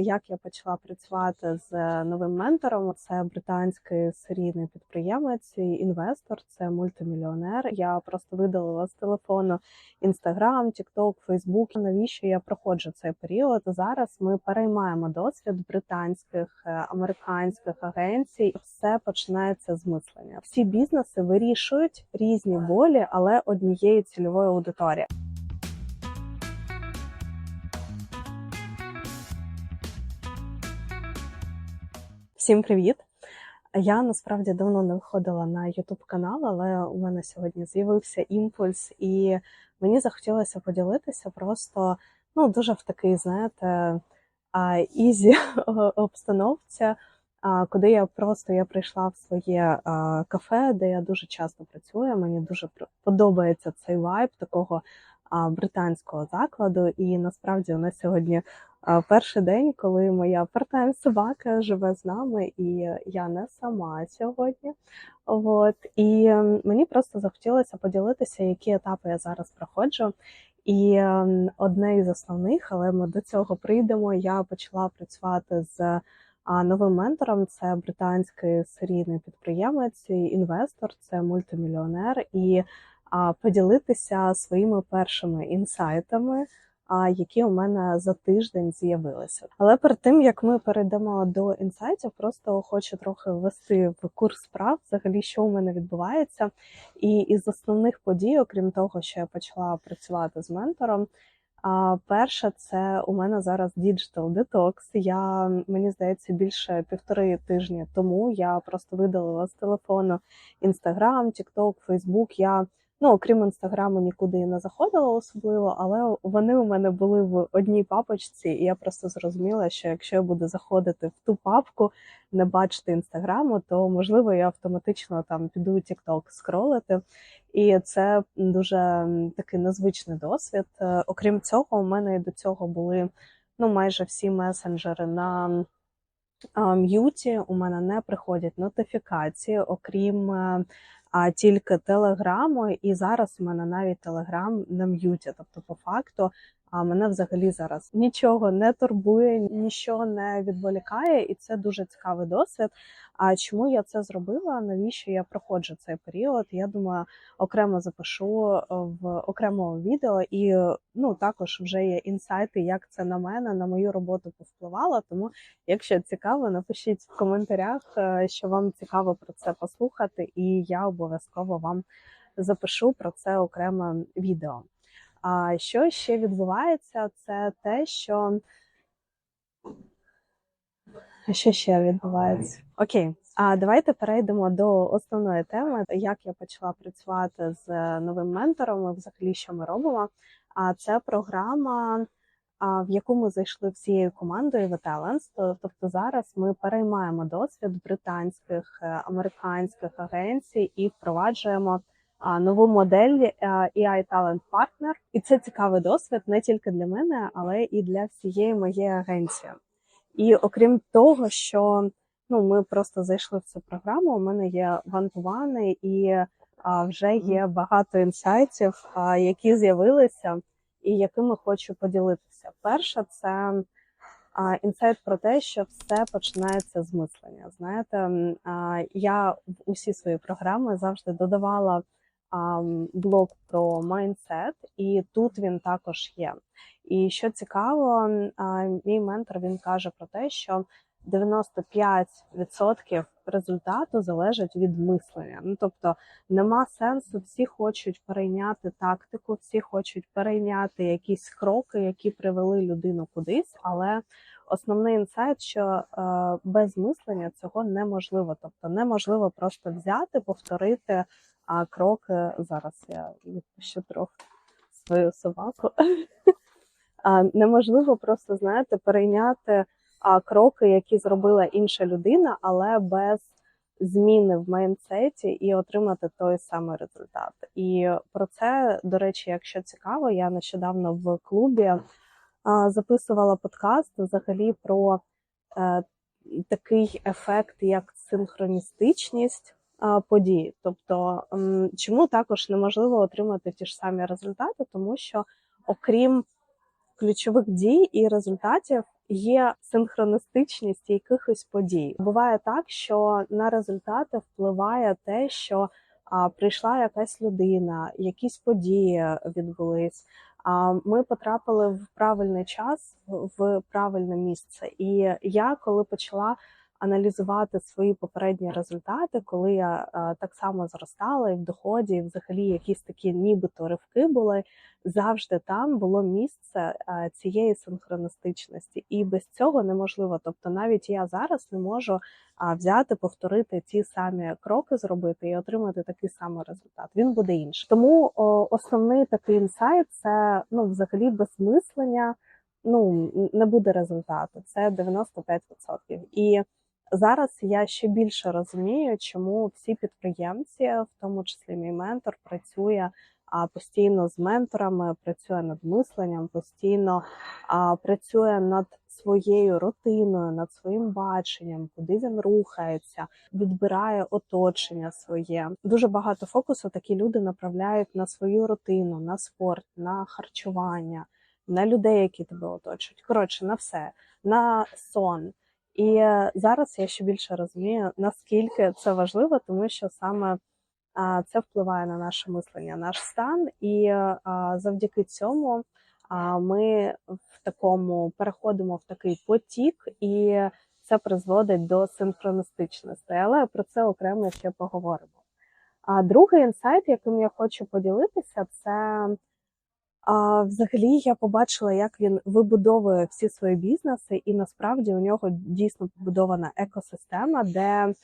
як я почала працювати з новим ментором. Це британський серійний підприємець, інвестор, це мультимільйонер. Я просто видалила з телефону Інстаграм, Тікток, Фейсбук. Навіщо я проходжу цей період? Зараз ми переймаємо досвід британських е, американських агенцій. Все починається з мислення. Всі бізнеси вирішують різні болі, але однієї цільової аудиторії. Всім привіт! Я насправді давно не виходила на YouTube канал, але у мене сьогодні з'явився імпульс, і мені захотілося поділитися просто ну дуже в такий, знаєте, ізі обстановці, куди я просто я прийшла в своє кафе, де я дуже часто працюю. Мені дуже подобається цей вайб такого британського закладу. І насправді у нас сьогодні перший день, коли моя партайм собака живе з нами, і я не сама сьогодні. От і ем, мені просто захотілося поділитися, які етапи я зараз проходжу. І ем, одне із основних, але ми до цього прийдемо. Я почала працювати з новим ментором. Це британський серійний підприємець, інвестор, це мультимільйонер, і поділитися своїми першими інсайтами. Які у мене за тиждень з'явилися, але перед тим як ми перейдемо до інсайтів, просто хочу трохи ввести в курс справ, взагалі, що у мене відбувається. І із основних подій, окрім того, що я почала працювати з ментором, а перше, це у мене зараз Digital Detox. Я мені здається більше півтори тижні тому я просто видалила з телефону Instagram, TikTok, Facebook. Я Ну, окрім інстаграму, нікуди і не заходила особливо, але вони у мене були в одній папочці, і я просто зрозуміла, що якщо я буду заходити в ту папку, не бачити інстаграму, то можливо я автоматично там піду TikTok скролити. І це дуже такий незвичний досвід. Е, окрім цього, у мене і до цього були ну майже всі месенджери на м'юті. У мене не приходять нотифікації, окрім е, а тільки телеграму, і зараз у мене навіть телеграм на м'юті. Тобто, по факту, а мене взагалі зараз нічого не турбує, нічого не відволікає, і це дуже цікавий досвід. А чому я це зробила? Навіщо я проходжу цей період? Я думаю, окремо запишу е, в окремому відео, і ну також вже є інсайти, як це на мене, на мою роботу повпливало. Тому, якщо цікаво, напишіть в коментарях, е, що вам цікаво про це послухати, і я обов'язково вам запишу про це окреме відео. А що ще відбувається, це те, що що ще відбувається? Окей, а давайте перейдемо до основної теми, як я почала працювати з новим ментором. Взагалі, що ми робимо? А це програма, в яку ми зайшли всією командою в Talents. Тобто зараз ми переймаємо досвід британських е, американських агенцій і впроваджуємо нову модель е, AI Talent Partner. І це цікавий досвід не тільки для мене, але і для всієї моєї агенції. І окрім того, що ну ми просто зайшли в цю програму. У мене є вантувани і а, вже є багато інсайтів, а, які з'явилися, і якими хочу поділитися. Перше, це а, інсайт про те, що все починається з мислення. Знаєте, а, я в усі свої програми завжди додавала блок про майндсет, і тут він також є. І що цікаво, мій ментор він каже про те, що 95% результату залежить від мислення. Ну тобто нема сенсу, всі хочуть перейняти тактику, всі хочуть перейняти якісь кроки, які привели людину кудись, але основний інсайт, що е, без мислення цього неможливо. Тобто неможливо просто взяти, повторити а кроки зараз я відпущу трохи свою собаку. Неможливо просто, знаєте, перейняти кроки, які зробила інша людина, але без зміни в майндсеті і отримати той самий результат. І про це, до речі, якщо цікаво, я нещодавно в клубі записувала подкаст взагалі про е, такий ефект, як синхроністичність події. Тобто, чому також неможливо отримати ті ж самі результати, тому що окрім ключових дій і результатів є синхроністичність якихось подій. Буває так, що на результати впливає те, що а, прийшла якась людина, якісь події відбулись. А ми потрапили в правильний час, в правильне місце. І я, коли почала аналізувати свої попередні результати, коли я а, так само зростала і в доході, і взагалі якісь такі нібито ривки були, завжди там було місце а, цієї синхроністичності, і без цього неможливо. Тобто, навіть я зараз не можу взяти, повторити ті самі кроки, зробити і отримати такий самий результат. Він буде інший. Тому основний такий інсайт це ну, взагалі безмислення. Ну не буде результату. Це 95%. І зараз я ще більше розумію, чому всі підприємці, в тому числі мій ментор, працює постійно з менторами, працює над мисленням, постійно працює над своєю рутиною, над своїм баченням, куди він рухається, відбирає оточення своє. Дуже багато фокусу такі люди направляють на свою рутину, на спорт, на харчування, на людей, які тебе оточують. Коротше, на все, на сон. І е, зараз я ще більше розумію, наскільки це важливо, тому що саме це впливає на наше мислення, наш стан, і завдяки цьому ми в такому переходимо в такий потік, і це призводить до синхроністичності. Але про це окремо ще поговоримо. А другий інсайт, яким я хочу поділитися, це а взагалі я побачила, як він вибудовує всі свої бізнеси, і насправді у нього дійсно побудована екосистема, де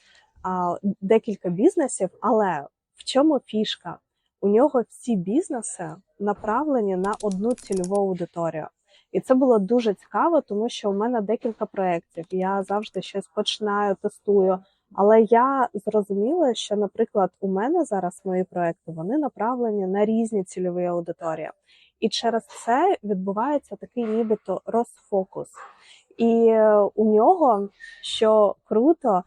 а, декілька бізнесів. Але в чому фішка? У нього всі бізнеси направлені на одну цільову аудиторію. І це було дуже цікаво, тому що у мене декілька проєктів. Я завжди щось починаю, тестую. Але я зрозуміла, що, наприклад, у мене зараз мої проекти вони направлені на різні цільові аудиторії. І через це відбувається такий нібито розфокус. І у нього, що круто,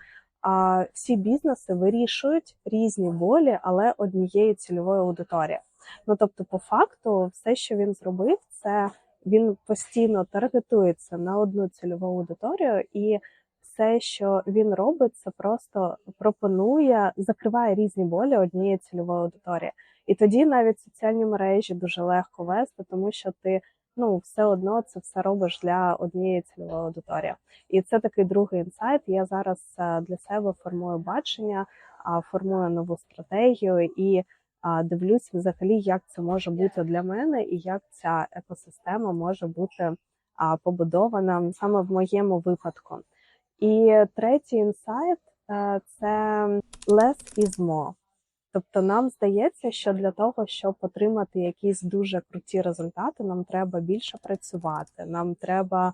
всі бізнеси вирішують різні болі, але однієї цільової аудиторії. Ну тобто, по факту, все, що він зробив, це він постійно таргетується на одну цільову аудиторію, і все, що він робить, це просто пропонує, закриває різні болі однієї цільової аудиторії. І тоді навіть соціальні мережі дуже легко вести, тому що ти ну все одно це все робиш для однієї цільової аудиторії. І це такий другий інсайт. Я зараз е, для себе формую бачення, формую нову стратегію і дивлюсь взагалі, як це може бути для мене, і як ця екосистема може бути побудована саме в моєму випадку. І третій інсайт е, це less is more. Тобто нам здається, що для того, щоб отримати якісь дуже круті результати, нам треба більше працювати, нам треба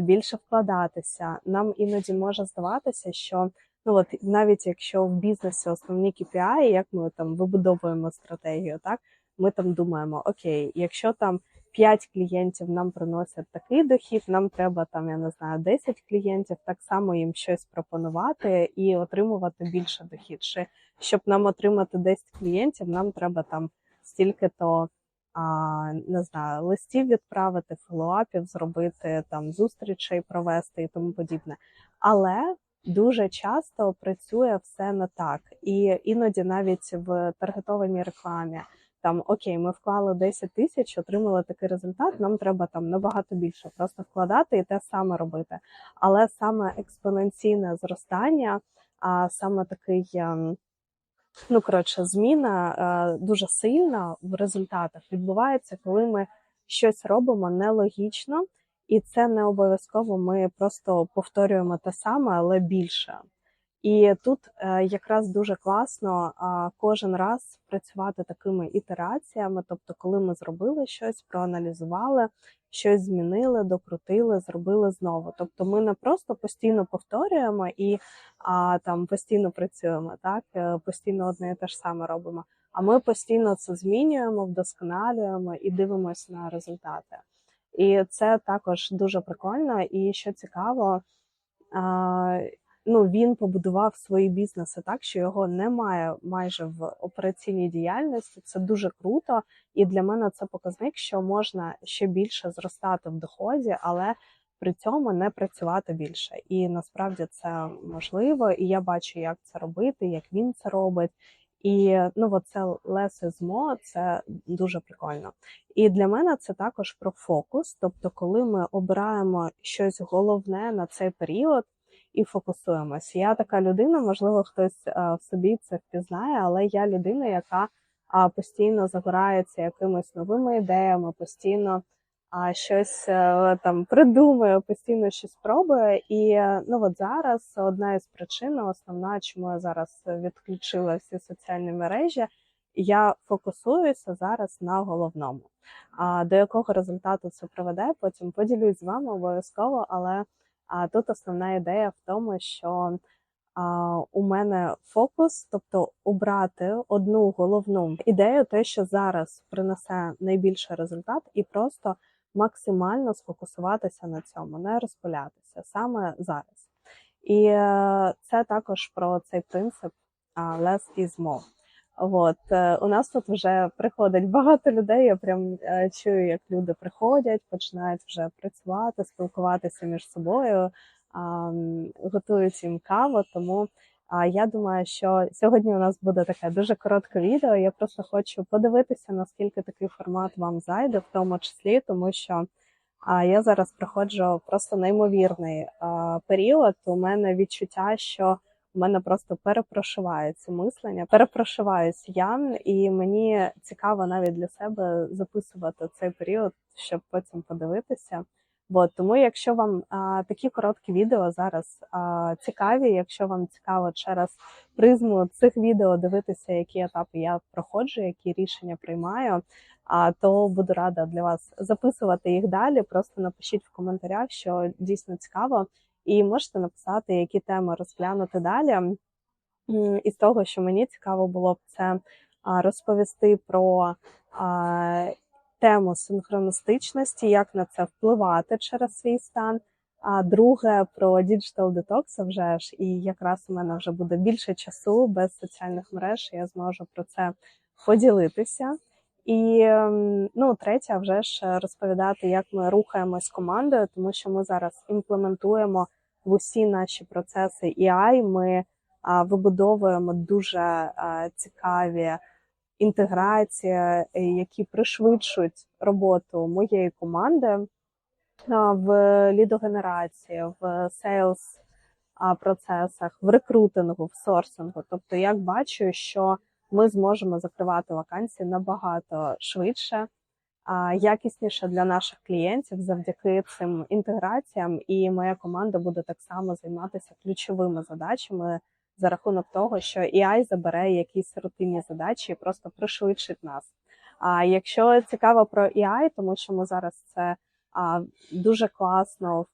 більше вкладатися. Нам іноді може здаватися, що ну от навіть якщо в бізнесі основні KPI, як ми там вибудовуємо стратегію, так ми там думаємо, окей, якщо там 5 клієнтів нам приносять такий дохід, нам треба там, я не знаю, 10 клієнтів, так само їм щось пропонувати і отримувати більше дохід. Чи щоб нам отримати 10 клієнтів, нам треба там стільки-то а, не знаю, листів відправити, фоллоуапів зробити, там зустрічей провести і тому подібне. Але дуже часто працює все не так, і іноді навіть в таргетованій рекламі там окей, ми вклали 10 тисяч, отримали такий результат. Нам треба там набагато більше просто вкладати і те саме робити. Але саме експоненційне зростання, а саме такий. Ем, ну, коротше, зміна е, дуже сильна в результатах відбувається, коли ми щось робимо нелогічно, і це не обов'язково. Ми просто повторюємо те саме, але більше. І тут е, якраз дуже класно кожен раз працювати такими ітераціями. Тобто, коли ми зробили щось, проаналізували, щось змінили, докрутили, зробили знову. Тобто, ми не просто постійно повторюємо і а, там постійно працюємо, так е, постійно одне і те ж саме робимо. А ми постійно це змінюємо, вдосконалюємо і дивимося на результати. І це також дуже прикольно. І що цікаво ну він побудував свої бізнеси так, що його немає майже в операційній діяльності. Це дуже круто, і для мене це показник, що можна ще більше зростати в доході, але при цьому не працювати більше. І насправді це можливо, і я бачу, як це робити, як він це робить. І ну, от less is це дуже прикольно. І для мене це також про фокус. Тобто, коли ми обираємо щось головне на цей період і фокусуємось. Я така людина, можливо, хтось а, в собі це впізнає, але я людина, яка постійно загорається якимись новими ідеями, постійно щось е, там придумує, постійно щось пробує. І е, ну от зараз одна із причин, основна, чому я зараз відключила всі соціальні мережі. Я фокусуюся зараз на головному. А до якого результату це приведе, потім поділюсь з вами обов'язково. Але а, тут основна ідея в тому, що а, у мене фокус, тобто обрати одну головну ідею, те, що зараз принесе найбільший результат, і просто максимально сфокусуватися на цьому, не розпилятися саме зараз. І е, це також про цей принцип less is more. От е, у нас тут вже приходить багато людей. Я прям е, чую, як люди приходять, починають вже працювати, спілкуватися між собою, готують їм каву. Тому я думаю, що сьогодні у нас буде таке дуже коротке відео. Я просто хочу подивитися, наскільки такий формат вам зайде, в тому числі, тому що я зараз проходжу просто неймовірний період. У мене відчуття, що мене просто перепрошивається мислення, перепрошиваюсь я, і мені цікаво навіть для себе записувати цей період, щоб потім подивитися. Бо тому, якщо вам а, такі короткі відео зараз а, цікаві, якщо вам цікаво через призму цих відео дивитися, які етапи я проходжу, які рішення приймаю, а, то буду рада для вас записувати їх далі. Просто напишіть в коментарях, що дійсно цікаво, і можете написати, які теми розглянути далі. М, Із того, що мені цікаво було б це розповісти про тему синхроністичності, як на це впливати через свій стан. А друге про Detox а вже ж, і якраз у мене вже буде більше часу без соціальних мереж. Я зможу про це поділитися. І ну, третє, вже ж розповідати, як ми рухаємось командою, тому що ми зараз імплементуємо в усі наші процеси AI, Ми вибудовуємо дуже цікаві інтеграції, е, які пришвидшують роботу моєї команди в лідогенерації, в сейлс процесах, в рекрутингу, в сорсингу. Тобто, як бачу, що ми зможемо закривати вакансії набагато швидше, якісніше для наших клієнтів завдяки цим інтеграціям. І моя команда буде так само займатися ключовими задачами за рахунок того, що AI забере якісь рутинні задачі і просто пришвидшить нас. А якщо цікаво про AI, тому що ми зараз це а, дуже класно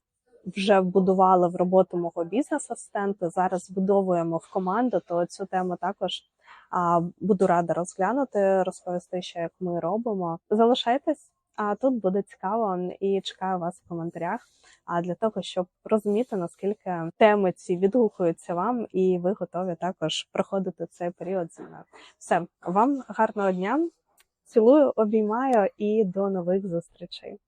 вже вбудували в роботу мого бізнес-асистента, зараз вбудовуємо в команду, то цю тему також буду рада розглянути, розповісти, що як ми робимо. Залишайтесь, а тут буде цікаво і чекаю вас в коментарях. А для того, щоб розуміти, наскільки теми ці відгукуються вам, і ви готові також проходити цей період зі мною. Все, вам гарного дня, цілую, обіймаю і до нових зустрічей.